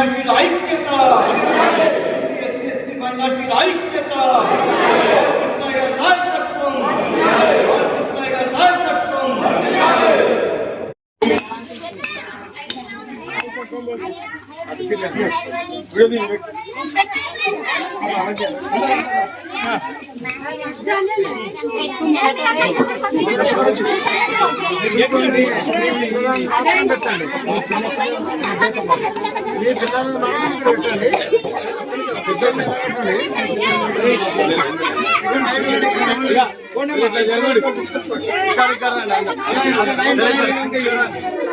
మైనార్టీల ఐక్యత SC SC ST మైనార్టీల ఐక్యత ఫోన్ నెంబర్ ఇట్లా జరగడు ఇక్కడ ఇక్కడ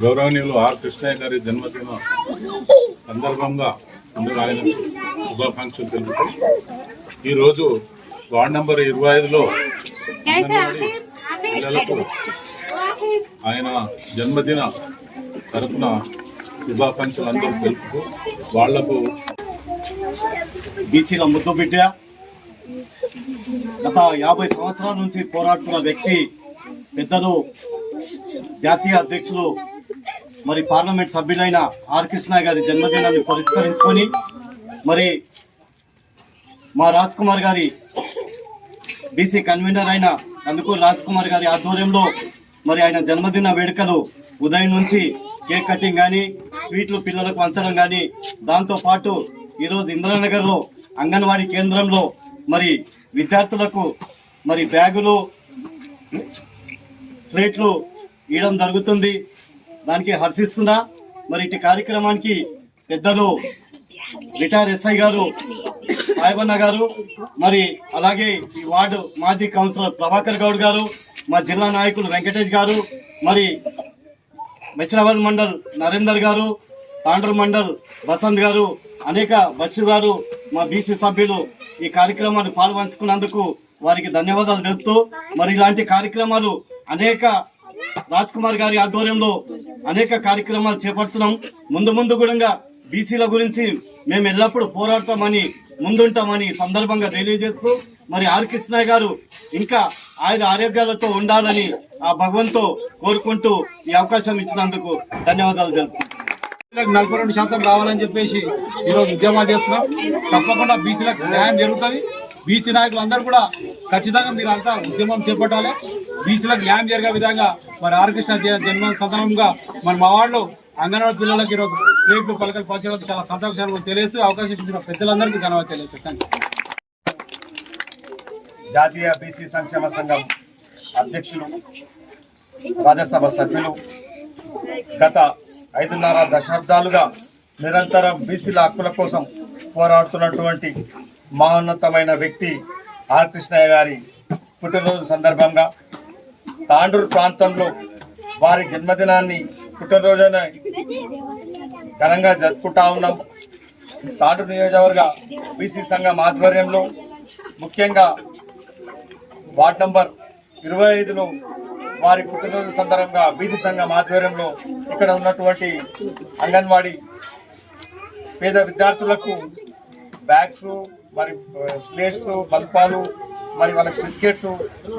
గౌరవనీయులు ఆర్ కృష్ణయ్య గారి జన్మదిన సందర్భంగా అందరూ ఆయన శుభాకాంక్షలు తెలుపుతూ ఈరోజు వార్డ్ నంబర్ ఇరవై ఐదులో పిల్లలకు ఆయన జన్మదిన తరఫున శుభాకాంక్షలు అందరూ తెలుపుతూ వాళ్ళకు బీసీల ముద్దు బిడ్డ. గత యాభై సంవత్సరాల నుంచి పోరాడుతున్న వ్యక్తి పెద్దలు జాతీయ అధ్యక్షులు మరి పార్లమెంట్ సభ్యులైన ఆర్ కృష్ణ గారి జన్మదినాన్ని పురస్కరించుకొని మరి మా రాజ్ కుమార్ గారి బీసీ కన్వీనర్ అయిన కందుకూరు రాజ్ కుమార్ గారి ఆధ్వర్యంలో మరి ఆయన జన్మదిన వేడుకలు ఉదయం నుంచి కేక్ కటింగ్ కానీ స్వీట్లు పిల్లలకు పంచడం కానీ దాంతోపాటు ఈరోజు ఇంద్రానగర్లో అంగన్వాడీ కేంద్రంలో మరి విద్యార్థులకు మరి బ్యాగులు స్లేట్లు ఇవ్వడం జరుగుతుంది. దానికి హర్షిస్తున్నా మరి ఇటు కార్యక్రమానికి పెద్దలు రిటైర్ ఎస్ఐ గారు సాయిబన్న గారు మరి అలాగే ఈ వార్డు మాజీ కౌన్సిలర్ ప్రభాకర్ గౌడ్ గారు మా జిల్లా నాయకులు వెంకటేష్ గారు మరి మెచ్రాబాద్ మండల్ నరేందర్ గారు తాండ్రు మండల్ బసంత్ గారు అనేక బస్సు గారు మా బీసీ సభ్యులు ఈ కార్యక్రమాన్ని పాల్పంచుకున్నందుకు వారికి ధన్యవాదాలు తెలుపుతూ మరి ఇలాంటి కార్యక్రమాలు అనేక రాజ్ కుమార్ గారి ఆధ్వర్యంలో అనేక కార్యక్రమాలు చేపడుతున్నాం. ముందు ముందు కూడా బీసీల గురించి మేము ఎల్లప్పుడూ పోరాడతామని ముందుంటామని సందర్భంగా తెలియజేస్తూ మరి ఆర్ కృష్ణయ్య గారు ఇంకా ఆయన ఆరోగ్యాలతో ఉండాలని ఆ భగవంతో కోరుకుంటూ ఈ అవకాశం ఇచ్చినందుకు ధన్యవాదాలు తెలుపుతున్నాను నలభై రెండు శాతం రావాలని చెప్పేసి ఈరోజు ఉద్యమాలు చేస్తున్నాం. తప్పకుండా బీసీలకు న్యాయం జరుగుతుంది. బీసీ నాయకులు అందరూ కూడా ఖచ్చితంగా మీరు అంతా ఉద్యమం చేపట్టాలి. బీసీలకు న్యాయం జరిగే విధంగా మరి ఆరకృష్ణ జన్మ సందర్భంగా మరి మా వాళ్ళు అంగన్వాడీ పిల్లలకు ఈరోజు రేపు పలకలు పంచడం చాలా సంతోషాలు తెలియజేస్తూ అవకాశం ఇచ్చిన పెద్దలందరికీ ధన్యవాదాలు తెలియజేస్తాను జాతీయ బీసీ సంక్షేమ సంఘం అధ్యక్షులు రాజ్యసభ సభ్యులు గత ఐదున్నర దశాబ్దాలుగా నిరంతరం బీసీల హక్కుల కోసం పోరాడుతున్నటువంటి మహోన్నతమైన వ్యక్తి ఆర్ కృష్ణయ్య గారి పుట్టినరోజు సందర్భంగా తాండూరు ప్రాంతంలో వారి జన్మదినాన్ని పుట్టినరోజున ఘనంగా జరుపుకుంటా ఉన్నాం. తాండూరు నియోజకవర్గ బీసీ సంఘం ఆధ్వర్యంలో ముఖ్యంగా వార్డ్ నంబర్ ఇరవై ఐదులో వారి పుట్టినరోజు సందర్భంగా బీసీ సంఘం ఆధ్వర్యంలో ఇక్కడ ఉన్నటువంటి అంగన్వాడీ పేద విద్యార్థులకు బ్యాగ్స్ మరి స్లేట్స్ బల్పాలు మరి వాళ్ళకి బిస్కెట్స్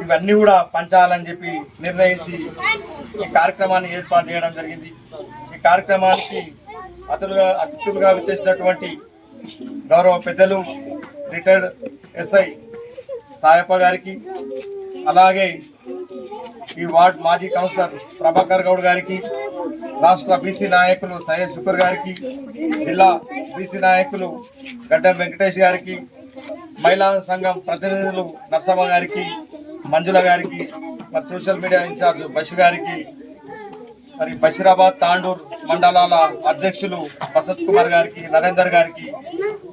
ఇవన్నీ కూడా పంచాలని చెప్పి నిర్ణయించి ఈ కార్యక్రమాన్ని ఏర్పాటు చేయడం జరిగింది. ఈ కార్యక్రమానికి అతులుగా అతిథులుగా వచ్చేసినటువంటి గౌరవ పెద్దలు రిటైర్డ్ ఎస్ఐ సాయప్ప గారికి అలాగే ఈ వార్డ్ మాజీ కౌన్సిలర్ ప్రభాకర్ గౌడ్ గారికి రాష్ట్ర బీసీ నాయకులు సయ్యద్ శుకర్ గారికి జిల్లా బీసీ నాయకులు గడ్డం వెంకటేష్ గారికి మహిళా సంఘం ప్రతినిధులు నర్సమ్మ గారికి మంజుల గారికి మరి సోషల్ మీడియా ఇన్ఛార్జ్ బష్ గారికి మరి బషీరాబాద్ తాండూర్ మండలాల అధ్యక్షులు వసత్ కుమార్ గారికి నరేందర్ గారికి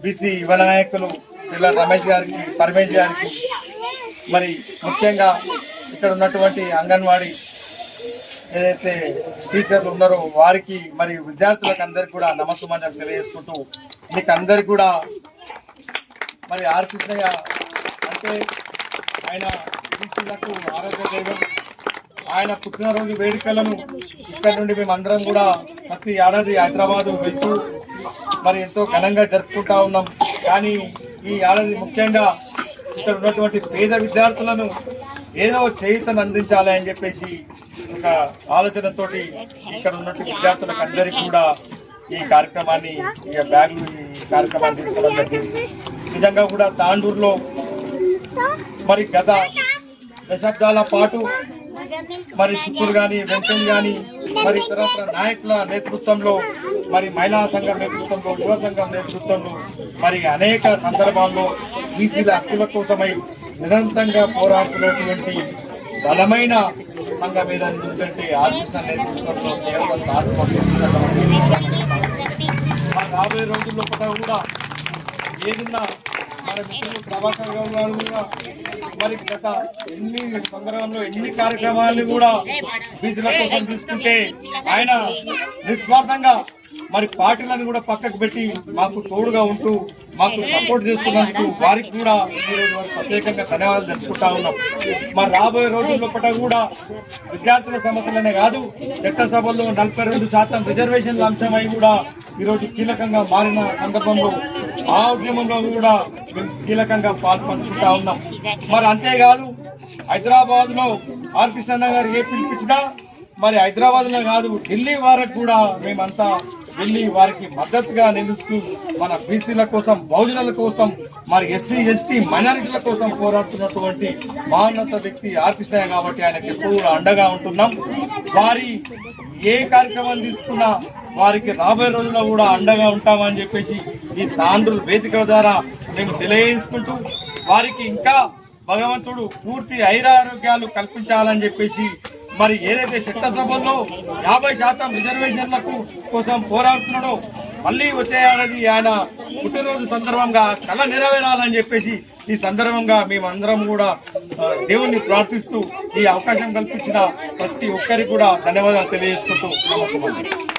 బీసీ యువ నాయకులు పిల్ల రమేష్ గారికి పరమేష్ గారికి మరి ముఖ్యంగా ఇక్కడ ఉన్నటువంటి అంగన్వాడీ ఏదైతే టీచర్లు ఉన్నారో వారికి మరి విద్యార్థులకు అందరికి కూడా నమస్కారం తెలియజేసుకుంటూ మీకు అందరికి కూడా మరి ఆర్ అంటే ఆయన టీచర్లకు ఆరోగ్య దైవం. ఆయన పుట్టినరోజు వేడుకలను ఇక్కడ నుండి మేము అందరం కూడా ప్రతి ఏడాది హైదరాబాద్ వెళ్తూ మరి ఎంతో ఘనంగా జరుపుకుంటా ఉన్నాం. కానీ ఈ ఏడాది ముఖ్యంగా ఇక్కడ ఉన్నటువంటి పేద విద్యార్థులను ఏదో చేయుతను అందించాలి అని చెప్పేసి ఒక ఆలోచనతోటి ఇక్కడ ఉన్నట్టు విద్యార్థులకు అందరికీ కూడా ఈ కార్యక్రమాన్ని ఈ బ్యాగులు ఈ కార్యక్రమాన్ని తీసుకోవడం జరిగింది. నిజంగా కూడా తాండూరులో మరి గత దశాబ్దాల పాటు మరి చిత్తూరు కానీ వెంకయ్య కానీ మరి ఇతర నాయకుల నేతృత్వంలో మరి మహిళా సంఘం నేతృత్వంలో యువ సంఘం నేతృత్వంలో మరి అనేక సందర్భాల్లో బీసీల హక్కుల కోసమై నిరంతరంగా పోరాడుతున్నటువంటి బలమైన సంఘం ఏదంటే ఆర్కృష్ణ నేతృత్వంలో కేవలం మరి రాబోయే రోజుల్లో కూడా ఏదన్నా మన మిత్రులు ప్రభాకర్ గౌడ్ గారు కూడా మరి గత ఎన్ని సందర్భంలో ఎన్ని కార్యక్రమాలను కూడా బీసీల కోసం తీసుకుంటే ఆయన నిస్వార్థంగా మరి పార్టీలను కూడా పక్కకు పెట్టి మాకు తోడుగా ఉంటూ మాకు సపోర్ట్ చేస్తున్నందుకు వారికి కూడా ఈరోజు ప్రత్యేకంగా ధన్యవాదాలు తెలుపుకుంటా ఉన్నాం. మరి రాబోయే రోజుల్లో పట్ల కూడా విద్యార్థుల సమస్యలనే కాదు చట్టసభలో నలభై రెండు శాతం రిజర్వేషన్ల అంశమై కూడా ఈరోజు కీలకంగా మారిన సందర్భంలో ఆ ఉద్యమంలో కూడా మేము కీలకంగా పాల్పంచుకుంటా ఉన్నాం. మరి అంతేకాదు హైదరాబాద్లో ఆర్ కృష్ణన్న గారు ఏ పిలిపించినా మరి హైదరాబాద్లో కాదు ఢిల్లీ వారికి కూడా మేమంతా వెళ్ళి వారికి మద్దతుగా నిలుస్తూ మన బీసీల కోసం బహుజనుల కోసం మరి ఎస్సీ ఎస్టీ మైనారిటీల కోసం పోరాడుతున్నటువంటి మహోన్నత వ్యక్తి ఆర్కృష్ణయ్య కాబట్టి ఆయనకి ఎప్పుడు అండగా ఉంటున్నాం. వారి ఏ కార్యక్రమం తీసుకున్నా వారికి రాబోయే రోజుల్లో కూడా అండగా ఉంటామని చెప్పేసి ఈ తాండ్రుల వేదిక ద్వారా మేము తెలియజేసుకుంటూ వారికి ఇంకా భగవంతుడు పూర్తి ఐరారోగ్యాలు కల్పించాలని చెప్పేసి మరి ఏదైతే చట్టసభల్లో యాభై శాతం రిజర్వేషన్లకు కోసం పోరాడుతున్నాడో మళ్ళీ వచ్చే ఆయన పుట్టినరోజు సందర్భంగా కళ నెరవేరాలని చెప్పేసి ఈ సందర్భంగా మేమందరం కూడా దేవుణ్ణి ప్రార్థిస్తూ ఈ అవకాశం కల్పించిన ప్రతి ఒక్కరికి కూడా ధన్యవాదాలు తెలియజేసుకుంటూ నమస్కారం